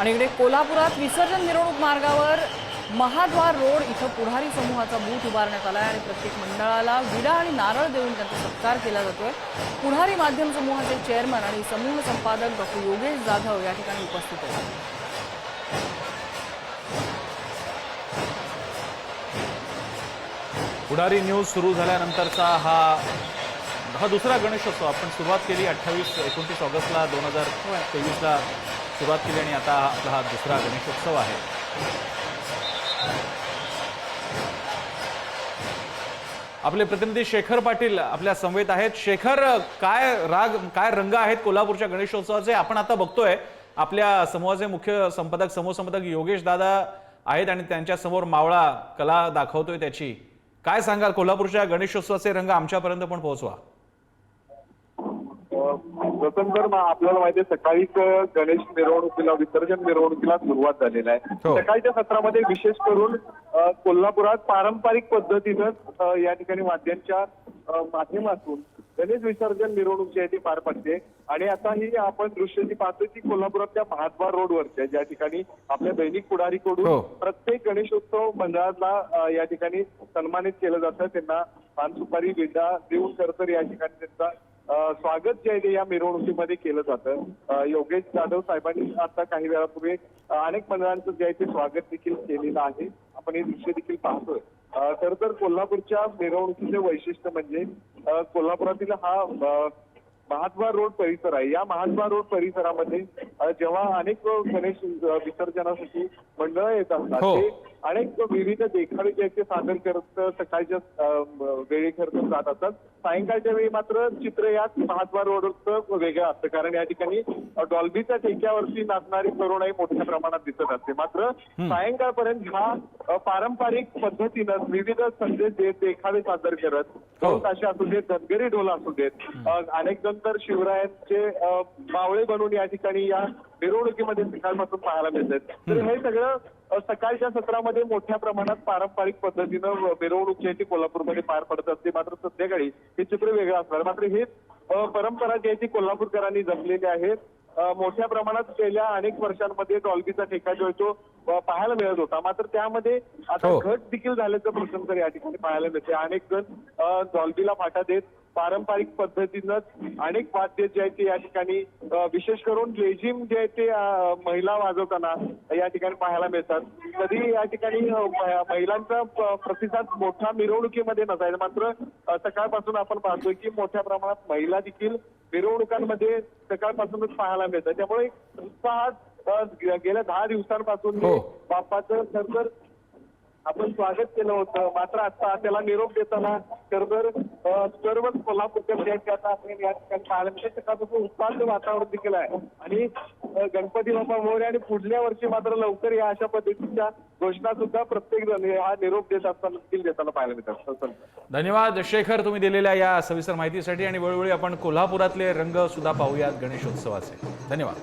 आणि इकडे कोल्हापुरात विसर्जन मिरवणूक मार्गावर महाद्वार रोड इथं पुढारी समूहाचा बूथ उभारण्यात आला आहे आणि प्रत्येक मंडळाला विडा आणि नारळ देऊन त्यांचा सत्कार केला जातोय. पुढारी माध्यम समूहाचे चेअरमन आणि समूह संपादक डॉक्टर योगेश जाधव या ठिकाणी उपस्थित होते पुढारी न्यूज सुरू झाल्यानंतरचा हा हा दुसरा गणेशोत्सव. आपण सुरुवात केली अठ्ठावीस एकोणतीस ऑगस्टला दोन हजार तेवीसला. सुरुवात केली आणि आता हा आपला हा दुसरा गणेशोत्सव आहे. आपले प्रतिनिधी शेखर पाटील आपल्या समवेत आहेत. शेखर काय राग काय रंग आहेत कोल्हापूरच्या गणेशोत्सवाचे? आपण आता बघतोय आपल्या समूहाचे मुख्य संपादक समूह संपादक योगेश दादा आहेत आणि त्यांच्यासमोर मावळा कला दाखवतोय त्याची. काय सांगाल? कोल्हापूरच्या गणेशोत्सवाचे रंग आमच्यापर्यंत पण पोहोचवा. मा- आपल्याला माहिती आहे सकाळीच गणेश मिरवणुकीला विसर्जन मिरवणुकीला सुरुवात झालेला आहे हो. सकाळच्या सत्रामध्ये विशेष करून कोल्हापुरात पारंपरिक पद्धतीनं या ठिकाणी वाद्यांच्या माध्यमातून गणेश विसर्जन मिरवणूक जी आहे ती पार पडते आणि आता ही आपण दृश्य जी पाहतोय ती कोल्हापुरातल्या महाद्वार आहे ज्या ठिकाणी आपल्या दैनिक हो. पुढारीकडून प्रत्येक गणेशोत्सव मंडळाला या ठिकाणी सन्मानित केलं जातं त्यांना पान सुपारी विडा देऊन खरं तर या ठिकाणी त्यांचा स्वागत जे आहे ते या मिरवणुकीमध्ये केलं जातं. योगेश जाधव साहेबांनी आता काही वेळापूर्वी अनेक मंडळांचं जे आहे ते स्वागत देखील केलेलं आहे. आपण हे दृश्य देखील पाहतोय. खरं तर कोल्हापूरच्या मिरवणुकीचे वैशिष्ट्य म्हणजे कोल्हापुरातील हा महाद्वार रोड परिसर आहे. या महाद्वार रोड परिसरामध्ये जेव्हा अनेक गणेश विसर्जनासाठी मंडळ येत असतात हो. ते अनेक विविध देखावे जे आहेत ते सादर करत सकाळच्या वेळी खरं तर जात असतात. सायंकाळच्या वेळी मात्र चित्र याच महाद्वार रोडचं वेगळं असतं. कारण या ठिकाणी डॉल्बीच्या ठेक्यावरती नाचणारी तरुणाई मोठ्या प्रमाणात दिसत असते. मात्र सायंकाळपर्यंत हा पारंपरिक पद्धतीनं विविध संदेश देत देखावे सादर करत हो. ताशे असू देत धनगरी ढोल असू देत अनेक जण तर शिवरायांचे मावळे बनून या ठिकाणी या मिरवणुकीमध्ये सकाळपासून पाहायला मिळतात. तर हे सगळं सकाळच्या सत्रामध्ये मोठ्या प्रमाणात पारंपरिक पद्धतीनं मिरवणूक जी आहे ती कोल्हापूरमध्ये पार पडत असते. मात्र संध्याकाळी हे चित्र वेगळं असणार. मात्र ही परंपरा जी आहे ती कोल्हापूरकरांनी जपलेली आहे. मोठ्या प्रमाणात गेल्या अनेक वर्षांमध्ये डॉल्बीचा ठेका जो आहे तो पाहायला मिळत होता. मात्र त्यामध्ये आता हो. घट देखील झाल्याचं प्रसंग या ठिकाणी पाहायला मिळते अनेक जण डॉल्बीला फाटा देत पारंपरिक पद्धतीनं अनेक वाद्य जे आहेत ते या ठिकाणी विशेष करून लेझिम जे आहे ते महिला वाजवताना या ठिकाणी पाहायला मिळतात. कधी या ठिकाणी महिलांचा प्रतिसाद मोठा मिरवणुकीमध्ये नसायचा. मात्र सकाळपासून आपण पाहतोय की मोठ्या प्रमाणात महिला देखील मिरवणुकांमध्ये सकाळपासूनच पाहायला मिळतात. त्यामुळे उत्साहात गेल्या दहा दिवसांपासून हो. बाप्पाचं खरं आपण स्वागत केलं होतं. मात्र आता त्याला निरोप देताना खरं तर अ, सर्वच कोल्हापूरकर जे आहेत या ठिकाणी पाहायला उत्साहाचं वातावरण देखील आहे. आणि गणपती बाप्पा मोरे आणि पुढल्या वर्षी मात्र लवकर या अशा पद्धतीच्या घोषणा सुद्धा प्रत्येक जण हा निरोप देत असताना देखील देताना पाहायला मिळतात. धन्यवाद. शेखर तुम्ही दिलेल्या या सविस्तर माहितीसाठी आणि वेळोवेळी आपण कोल्हापुरातले रंग सुद्धा पाहूयात गणेशोत्सवाचे. धन्यवाद.